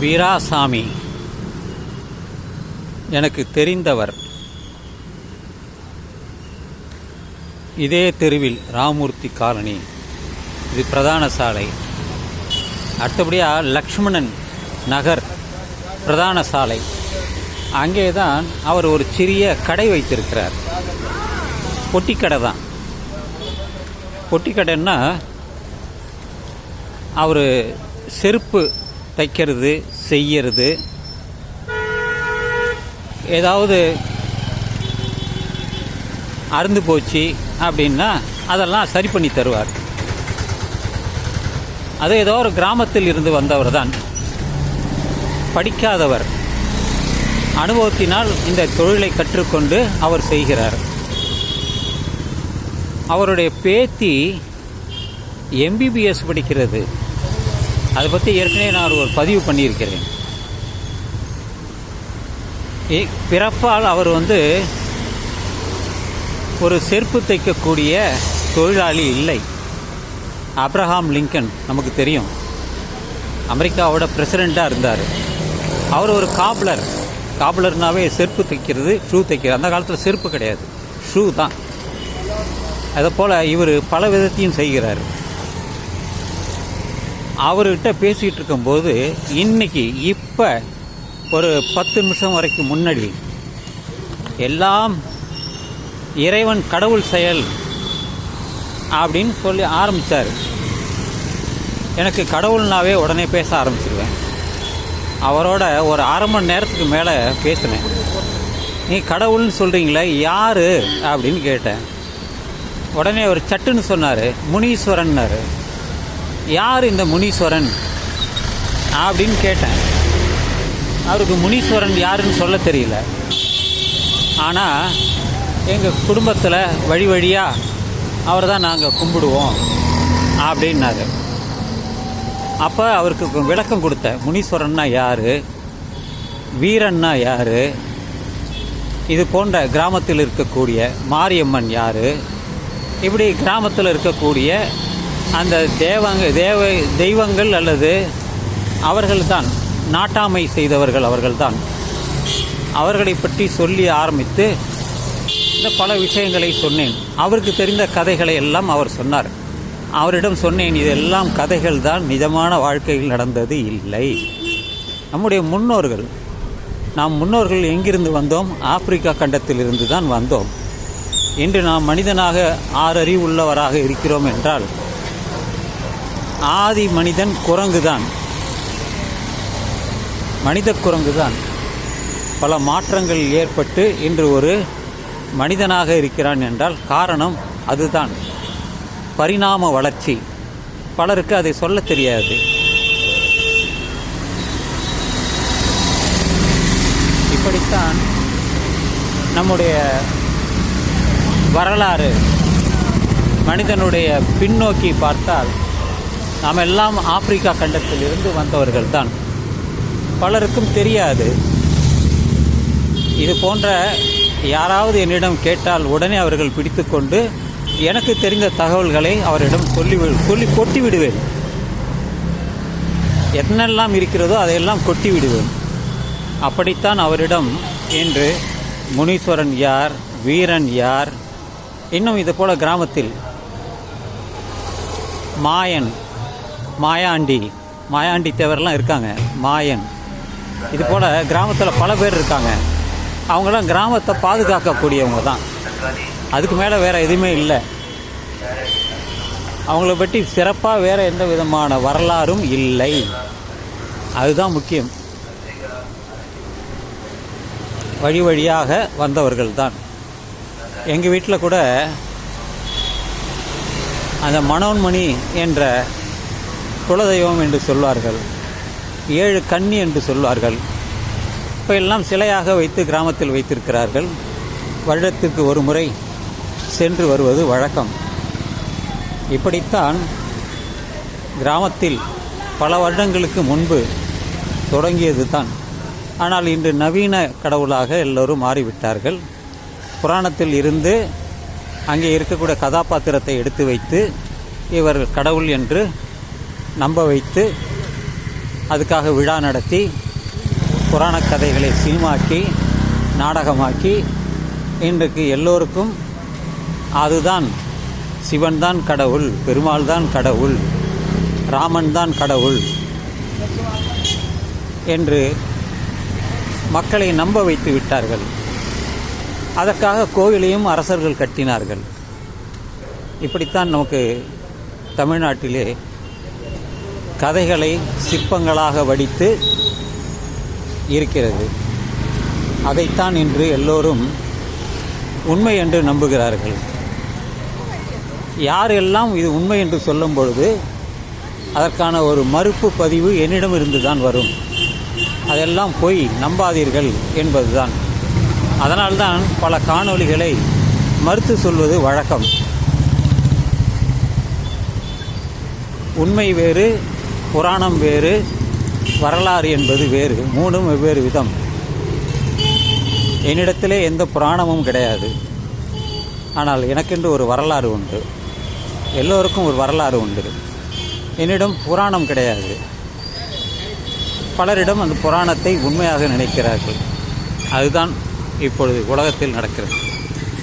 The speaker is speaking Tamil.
வீராசாமி. எனக்கு தெரிந்தவர். இதே தெருவில் ராமூர்த்தி காலனி இது பிரதான சாலை. அடுத்தபடியாக லக்ஷ்மணன் நகர் பிரதான சாலை. அங்கே தான் அவர் ஒரு சிறிய கடை வைத்திருக்கிறார். பொட்டிக்கடை தான். பொட்டிக்கடைன்னா அவர் செருப்பு தைக்கிறது செய்யறது. ஏதாவது அறுந்து போச்சு அப்படின்னா அதெல்லாம் சரி பண்ணி தருவார். அது ஏதோ ஒரு கிராமத்தில் இருந்து வந்தவர் தான். படிக்காதவர். அனுபவத்தினால் இந்த தொழிலை கற்றுக்கொண்டு அவர் செய்கிறார். அவருடைய பேத்தி எம்பிபிஎஸ் படிக்கிறது. அதை பற்றி ஏற்கனவே நான் ஒரு பதிவு பண்ணியிருக்கிறேன். ஏ- பிறப்பால் அவர் வந்து ஒரு செருப்பு தைக்கக்கூடிய தொழிலாளி இல்லை. அப்ரஹாம் லிங்கன் நமக்கு தெரியும். அமெரிக்காவோட பிரசிடெண்ட்டாக இருந்தார். அவர் ஒரு காப்லர். காப்லர்னாவே செருப்பு தைக்கிறது ஷூ தைக்கிறது. அந்த காலத்தில் செருப்பு கிடையாது. ஷூ தான். அதை போல் இவர் பல விதத்தையும் செய்கிறார். அவர்கிட்ட பேசிகிட்டு இருக்கும்போது இன்னைக்கு இப்போ ஒரு பத்து நிமிஷம் வரைக்கும் முன்னாடி எல்லாம் இறைவன் கடவுள் செயல் அப்படின்னு சொல்லி ஆரம்பித்தார் எனக்கு கடவுள்னாவே உடனே பேச ஆரம்பிச்சிருவேன். அவரோட ஒரு அரை மணி நேரத்துக்கு மேலே பேசினேன். நீ கடவுள்னு சொல்கிறீங்களே யார்? அப்படின்னு கேட்டேன். உடனே அவர் சட்டுன்னு சொன்னார் முனீஸ்வரன்னாரு. யார் இந்த முனீஸ்வரன் அப்படின்னு கேட்டேன். அவருக்கு முனீஸ்வரன் யாருன்னு சொல்ல தெரியல. ஆனால் எங்கள் குடும்பத்தில் வழி வழியாக அவர் தான் நாங்கள் கும்பிடுவோம் அப்படின்னாரு. அப்போ அவருக்கு விளக்கம் கொடுத்தேன் முனீஸ்வரன்னா யார்? வீரன்னா யார்? இது போன்ற கிராமத்தில் இருக்கக்கூடிய மாரியம்மன் யார்? இப்படி கிராமத்தில் இருக்கக்கூடிய அந்த தேவங்க தேவ தெய்வங்கள் அல்லது அவர்கள்தான் நாட்டாமை செய்தவர்கள் அவர்கள்தான். அவர்களை பற்றி சொல்லி ஆரம்பித்து இந்த பல விஷயங்களை சொன்னேன். அவருக்கு தெரிந்த கதைகளை எல்லாம் அவர் சொன்னார். அவரிடம் சொன்னேன் இதெல்லாம் கதைகள் தான் நிஜமான வாழ்க்கையில் நடந்தது இல்லை. நம்முடைய முன்னோர்கள் நாம் முன்னோர்கள் எங்கிருந்து வந்தோம்? ஆப்பிரிக்கா கண்டத்திலிருந்து தான் வந்தோம். இன்று நாம் மனிதனாக ஆறறிவு உள்ளவராக இருக்கிறோம் என்றால் ஆதி மனிதன் குரங்கு தான் மனித குரங்கு தான் பல மாற்றங்கள் ஏற்பட்டு இன்று ஒரு மனிதனாக இருக்கிறான் என்றால் காரணம் அதுதான். பரிணாம வளர்ச்சி. பலருக்கு அதை சொல்ல தெரியாது. இப்படித்தான் நம்முடைய வரலாறு மனிதனுடைய பின்னோக்கி பார்த்தால் நாம் எல்லாம் ஆப்பிரிக்கா கண்டத்திலிருந்து வந்தவர்கள் தான் பலருக்கும் தெரியாது. இது போன்ற யாராவது என்னிடம் கேட்டால் உடனே அவர்கள் பிடித்துக்கொண்டு எனக்கு தெரிந்த தகவல்களை அவரிடம் சொல்லி சொல்லி கொட்டி விடுவேன் என்னெல்லாம் இருக்கிறதோ அதையெல்லாம் கொட்டி விடுவேன் அப்படித்தான் அவரிடம் இன்று முனீஸ்வரன் யார் வீரன் யார்? இன்னும் இது போல கிராமத்தில். மாயன் மாயாண்டி மாயாண்டி தேவரெல்லாம் இருக்காங்க. மாயன். இது போல் கிராமத்தில் பல பேர் இருக்காங்க. அவங்களாம் கிராமத்தை பாதுகாக்கக்கூடியவங்க தான். அதுக்கு மேலே வேறு எதுவுமே இல்லை. அவங்கள பற்றி சிறப்பாக வேறு எந்த விதமான வரலாறும் இல்லை. அதுதான் முக்கியம். வழி வழியாக வந்தவர்கள் தான். எங்கள் வீட்டில் கூட அந்த மனோன்மணி என்ற குலதெய்வம் என்று சொல்வார்கள். ஏழு கன்னி என்று சொல்வார்கள். இப்போ எல்லாம் சிலையாக வைத்து கிராமத்தில் வைத்திருக்கிறார்கள். வருடத்திற்கு ஒரு முறை சென்று வருவது வழக்கம். இப்படித்தான் கிராமத்தில் பல வருடங்களுக்கு முன்பு தொடங்கியது தான் ஆனால் இன்று நவீன கடவுளாக எல்லோரும் மாறிவிட்டார்கள். புராணத்தில் இருந்து அங்கே இருக்கக்கூடிய கதாபாத்திரத்தை எடுத்து வைத்து இவர் கடவுள் என்று நம்ப வைத்து அதுக்காக விழா நடத்தி புராணக் கதைகளை சினிமாக்கி நாடகமாக்கி இன்றைக்கு எல்லோருக்கும் அதுதான் சிவன் தான் கடவுள் பெருமாள் தான் கடவுள் ராமன் தான் கடவுள் என்று மக்களை நம்ப வைத்து விட்டார்கள். அதற்காக கோவிலையும் அரசர்கள் கட்டினார்கள். இப்படித்தான் நமக்கு தமிழ்நாட்டிலே கதைகளை சிற்பங்களாக வடித்து இருக்கிறது. அதைத்தான் இன்று எல்லோரும் உண்மை என்று நம்புகிறார்கள். யாரெல்லாம் இது உண்மை என்று சொல்லும் பொழுது அதற்கான ஒரு மறுப்பு பதிவு என்னிடமிருந்து தான் வரும். அதெல்லாம் பொய் நம்பாதீர்கள் என்பதுதான். அதனால்தான் பல காணொளிகளை மறுத்து சொல்வது வழக்கம். உண்மை வேறு புராணம் வேறு வரலாறு என்பது வேறு மூணும் வெவ்வேறு விதம். என்னிடத்திலே எந்த புராணமும் கிடையாது. ஆனால் எனக்கென்று ஒரு வரலாறு உண்டு. எல்லோருக்கும் ஒரு வரலாறு உண்டு. என்னிடம் புராணம் கிடையாது. பலரிடம் அந்த புராணத்தை உண்மையாக நினைக்கிறார்கள். அதுதான் இப்பொழுது உலகத்தில் நடக்கிறது.